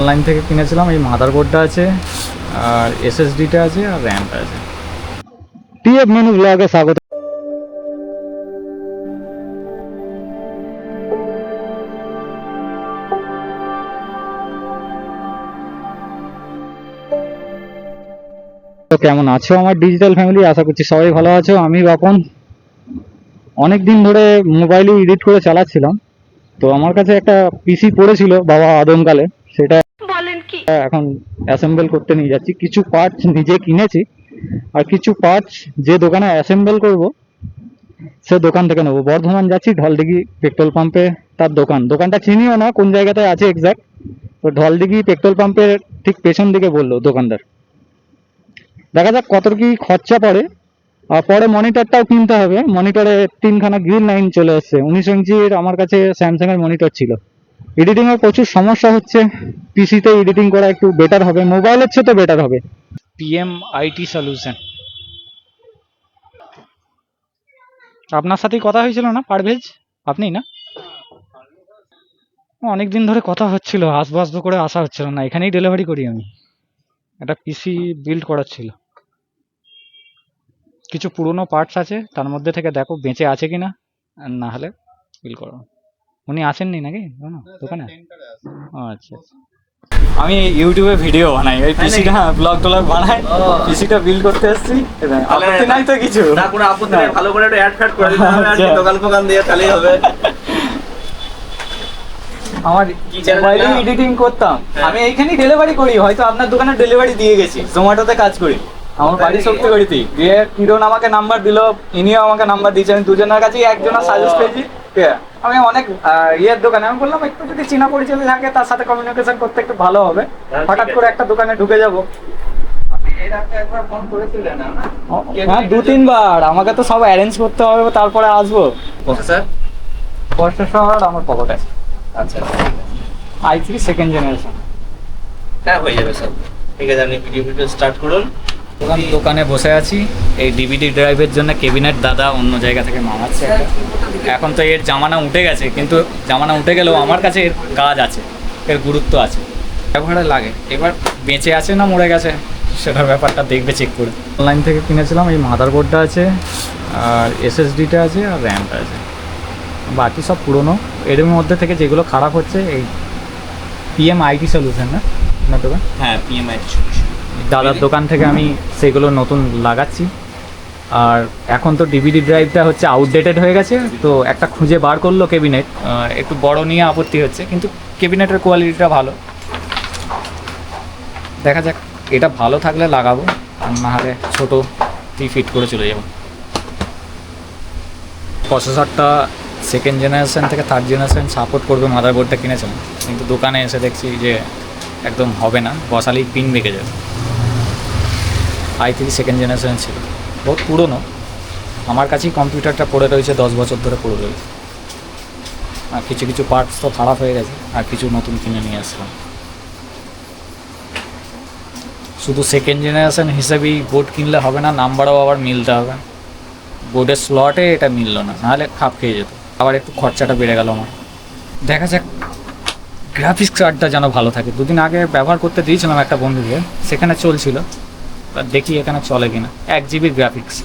Online থেকে কিনেছিলাম, এই মাদারবোর্ডটা আছে, আর এসএসডিটা আছে, আর র্যামটা আছে। টিএফ মেনু ব্লগে স্বাগত। কেমন আছো আমার ডিজিটাল ফ্যামিলি আশা করছি সবাই ভালো আছো, আমি বাপন অনেক দিন ধরে মোবাইলে এডিট করে চালাচ্ছিলাম। তো আমার কাছে একটা পিসি পড়েছিল, বাবা আদমকালে, সেটা এখন অ্যাসেম্বল করতে নিয়ে যাচ্ছি। কিছু পার্টস নিজে কিনেছি আর কিছু পার্টস যে দোকানে অ্যাসেম্বল করব, সে দোকান থেকে নেব। বর্ধমান যাচ্ছি, ঢলডিগি পেট্রোল পাম্পে তার দোকান। দোকানটা চিনিও না, কোন জায়গাতে আছে এক্সাক্ট তো ঢলডিগি পেট্রোল পাম্পের ঠিক পেছন দিকে বলল দোকানদার। দেখা যাক কত কি খরচা পড়ে। আর পরে মনিটরটাও কিনতে হবে। মনিটরে তিনখানা গ্রিন লাইন চলে এসছে। উনিশ ইঞ্চির আমার কাছে স্যামসাং এর মনিটর ছিল। এডিটিং এর প্রচুর সমস্যা হচ্ছে। পিসিতে এডিটিং করা একটু বেটার হবে মোবাইলের চেয়ে তো বেটার হবে। পিএম আইটি সলিউশন আপনার সাথেই কথা হয়েছিল না, পারভেজ? আপনি না? অনেক দিন ধরে কথা হচ্ছিল আসব আসব করে আসা হচ্ছিল না, এখানেই ডেলিভারি করি আমি। একটা পিসি বিল্ড করার ছিল। কিছু পুরনো পার্টস আছে, তার মধ্যে থেকে দেখো, বেঁচে আছে কিনা, আর না হলে বিল করো। উনি আসেননি নাকি? দোকানে? আচ্ছা। আচ্ছা। আমি ইউটিউবে ভিডিও বানাই। ওই পিসিটা ব্লগ টলগ বানাই। পিসিটা বিল করতে এসেছি। আপত্তি নাই তো কিছু। না কোনো আপত্তি নেই। ভালো করে একটু অ্যাড ফ্যাড করে দিতে হবে আর আচ্ছা। দোকান ফোকান দিয়ে তাহলেই হবে। আমার কি মোবাইলে এডিটিং করতাম। হ্যাঁ। আমি এইখানেই ডেলিভারি করি। হয়তো আপনার দোকানে ডেলিভারি দিয়ে গেছি। জোম্যাটোতে কাজ করি। আমার বাড়ি শক্তিগড়িতে দিয়ে কিরণ আমাকে নাম্বার দিল। ইনিও আমাকে নাম্বার দিয়েছে। আমি দুজনের কাছেই একজনের সাজেস্ট পেয়েছি? আমি অনেক ইয়ের দোকানে আমি বললাম একটু যদি চেনা পরিচয় থাকে তার সাথে কমিউনিকেশন করতে একটু ভালো হবে। হ্যাঁ, হঠাৎ করে একটা দোকানে ঢুকে যাব। হ্যাঁ দু তিনবার। আমাকে তো সব অ্যারেঞ্জ করতে হবে তারপরে আসব। স্যার। প্রসেসর আমার পকেটে আচ্ছা আই থ্রি সেকেন্ড জেনারেশন হ্যাঁ হয়ে যাবে স্যার। ঠিক আছে আপনি ভিডিও ভিডিও স্টার্ট করুন। দোকান দোকানে বসে আছি। এই ডিভিডি ড্রাইভের জন্য কেবিনেট দাদা অন্য জায়গা থেকে মাঙাচ্ছে এখন তো এর জামানা উঠে গেছে, কিন্তু জামানা উঠে গেলেও আমার কাছে এর কাজ আছে, এর গুরুত্ব আছে। ব্যবহারে লাগে, এবার বেঁচে আছে না মরে গেছে? সেটার ব্যাপারটা দেখবে চেক করে। অনলাইন থেকে কিনেছিলাম, এই মাদারবোর্ডটা আছে, আর এসএসডিটা আছে, আর র্যামটা আছে। বাকি সব পুরনো। এর মধ্যে থেকে যেগুলো খারাপ হচ্ছে, এই পিএম আইটি সলিউশন না? আপনার দোকান হ্যাঁ পিএমআই দাদার দোকান থেকে আমি সেগুলো নতুন লাগাচ্ছি। আর এখন তো ডিভিডি ড্রাইভটা হচ্ছে আউটডেটেড হয়ে গেছে তো একটা খুঁজে বার করল কেবিনেট একটু বড় নিয়ে আপত্তি হচ্ছে কিন্তু কেবিনেটের কোয়ালিটিটা ভালো। দেখা যাক এটা ভালো থাকলে লাগাবো আর না হলে ছোটো ফিট করে চলে যাব। প্রসেসরটা সেকেন্ড জেনারেশন থেকে থার্ড জেনারেশন সাপোর্ট করবে মাদারবোর্ডটা কিনেছিলাম কিন্তু দোকানে এসে দেখছি যে একদম হবে না বসালেই পিন বেঁকে যাবে। আই থ্রি সেকেন্ড জেনারেশন ছিল। বহুত পুরনো। আমার কাছেই কম্পিউটারটা পড়ে রয়েছে, দশ বছর ধরে পড়ে রয়েছে। আর কিছু কিছু পার্টস তো খারাপ হয়ে গেছে, আর কিছু নতুন কিনে নিয়ে আসলাম। শুধু সেকেন্ড জেনারেশন হিসেবেই বোর্ড কিনলে হবে না নাম্বারও আবার মিলতে হবে। বোর্ডের স্লটে এটা মিললো না, নাহলে খাপ খেয়ে যেত। আবার একটু খরচাটা বেড়ে গেল আমার। দেখা যাক গ্রাফিক্স কার্ডটা যেন ভালো থাকে। দুদিন আগে ব্যবহার করতে দিয়েছিলাম একটা বন্ধুকে, সেখানে চলছিল। দেখি এখানে চলে কিনা। এক জিবির গ্রাফিক্স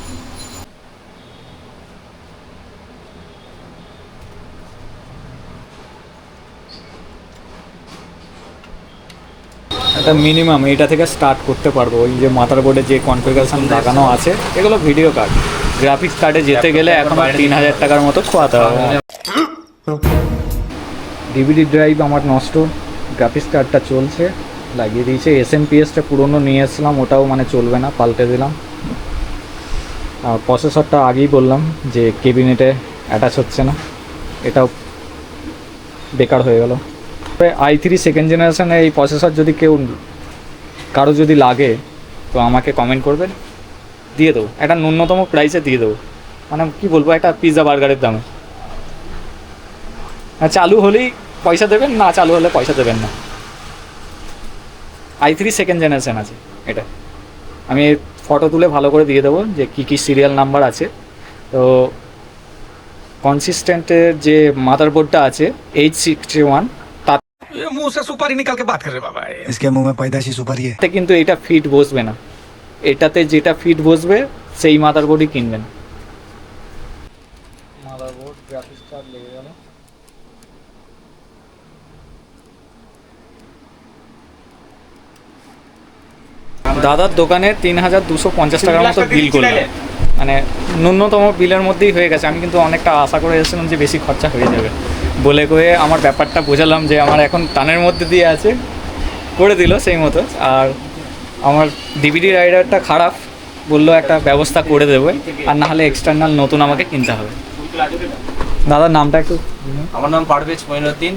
একটা মিনিমাম এটা থেকে স্টার্ট করতে পারব। ওই যে মাথার বোর্ডে যে কনফিগারেশন লাগানো আছে এগুলো ভিডিও কার্ড গ্রাফিক্স কার্ডে যেতে গেলে এখন তিন হাজার টাকার মতো খোয়াতে হবে। ডিভিডি ড্রাইভ আমার নষ্ট। গ্রাফিক্স কার্ডটা চলছে। লাগিয়ে দিয়েছে। এস এম পিএসটা পুরনো নিয়ে এসলাম ওটাও মানে চলবে না, পাল্টে দিলাম। আর প্রসেসরটা আগেই বললাম যে কেবিনেটে অ্যাটাচ হচ্ছে না, এটাও বেকার হয়ে গেল। আই থ্রি সেকেন্ড জেনারেশনের এই প্রসেসর যদি কেউ, কারও যদি লাগে, তো আমাকে কমেন্ট করবেন দিয়ে দেবো। একটা ন্যূনতম প্রাইসে দিয়ে দেবো। মানে কি বলব, একটা পিৎজা বার্গারের দামে। আর চালু হলেই পয়সা দেবেন, না চালু হলে পয়সা দেবেন না। আই থ্রি সেকেন্ড জেনারেশন আছে এটা আমি ফটো তুলে ভালো করে দিয়ে দেবো যে কী কী সিরিয়াল নাম্বার আছে তো কনসিস্টেন্টের যে মাদারবোর্ডটা আছে এইচ সিক্সটি ওয়ান তার सुपारी निकाल के बात कर रहे बाबा इसके मुंह में पैदाशी सुपारी है এতে কিন্তু এটা ফিট বসবে না এটাতে যেটা ফিট বসবে সেই মাদারবোর্ডই কিনবেন দাদার দোকানে তিন হাজার দুশো পঞ্চাশ টাকার মতো বিল করলাম মানে ন্যূনতম বিলের মধ্যেই হয়ে গেছে। আমি কিন্তু অনেকটা আশা করে এসেছিলাম যে বেশি খরচা হয়ে যাবে। বলে কয়ে আমার ব্যাপারটা বোঝালাম যে আমার এখন টানের মধ্যে দিয়ে আছে। করে দিল সেই মতো। আর আমার ডিভিডি রাইডারটা খারাপ। বলল একটা ব্যবস্থা করে দেবে। আর না হলে এক্সটার্নাল নতুন আমাকে কিনতে হবে। দাদার নামটা একটু আমার নাম পারভেজ মঈনুদ্দিন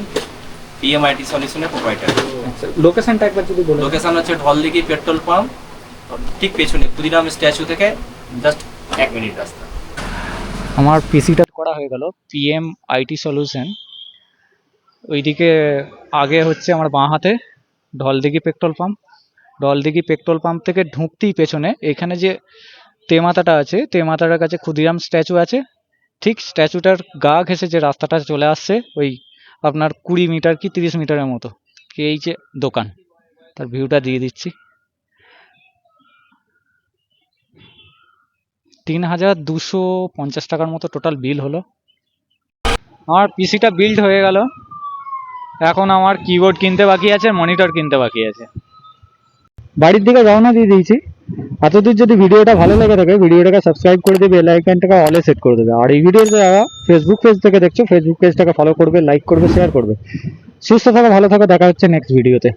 পিএমআইটি সলিউশনের প্রোভাইডার লোকেশনটা একবার যদি বলে লোকেশন হচ্ছে ঢলদিঘি পেট্রোল পাম্প ঠিক পেছনে ক্ষুদিরাম স্ট্যাচু থেকে জাস্ট এক মিনিট রাস্তা। আমার পিসিটা করা হয়ে গেল পিএম আইটি সলিউশন ওইদিকে আগে হচ্ছে আমার বাঁ হাতে Dhaldighi petrol pump Dhaldighi petrol pump থেকে ঢুকতেই পেছনে এখানে যে তেমাতাটা আছে তেমাতাটার কাছে ক্ষুদিরাম স্ট্যাচু আছে। ঠিক স্ট্যাচুটার গা ঘেঁষে যে রাস্তাটা চলে আসছে ওই আপনার কুড়ি মিটার কি তিরিশ মিটারের মতো। এই যে দোকান, তার ভিউটা দিয়ে দিচ্ছি। তিন হাজার দুশো পঞ্চাশ টাকার মতো টোটাল বিল হলো। আমার পিসিটা বিল্ড হয়ে গেল। এখন আমার কিবোর্ড কিনতে বাকি আছে মনিটর কিনতে বাকি আছে। বাড়ির দিকে রওনা দিয়ে দিয়েছি। এতদূর যদি ভিডিওটা ভালো লেগে থাকে, ভিডিওটাকে সাবস্ক্রাইব করে দেবে বেল আইকনটাকে অলে সেট করে দেবে। আর এই ভিডিও যারা ফেসবুক পেজ থেকে দেখছ ফেসবুক পেজটাকে ফলো করবে লাইক করবে শেয়ার করবে। সুস্থ থাকো, ভালো থাকো, দেখা হচ্ছে নেক্সট ভিডিওতে